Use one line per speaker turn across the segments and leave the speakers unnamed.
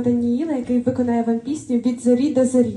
Даніїла, який виконає вам пісню від зорі до зорі.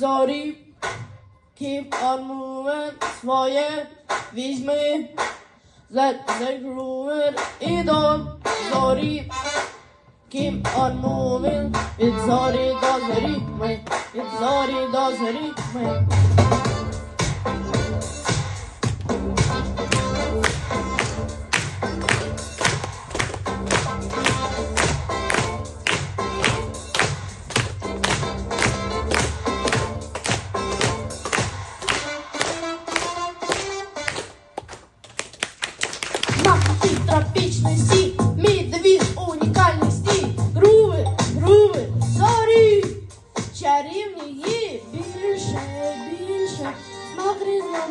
sorry. Keep on moving, swoje weźmy. Let the ruin it all, sorry. Keep on moving, it's sorry, does rhythm, it's sorry, does.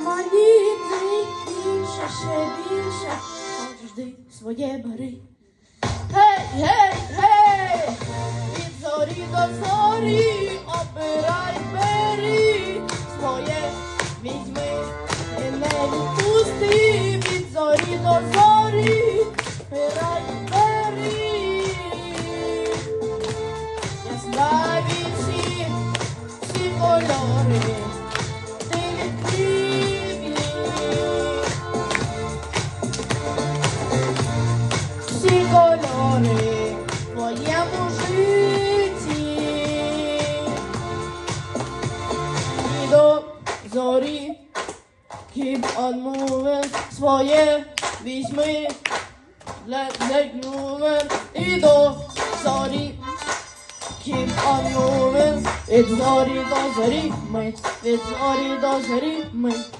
Різноманітний, більше, ще більше, завжди своє бери. Гей, гей, гей, від зорі до зорі, обирай, бери своє, візьми і не відпусти, від зорі до зорі, Odmówy swoje liśmy legnułem i do zori. Kim odmówił, i do zori, do zori, my, i do.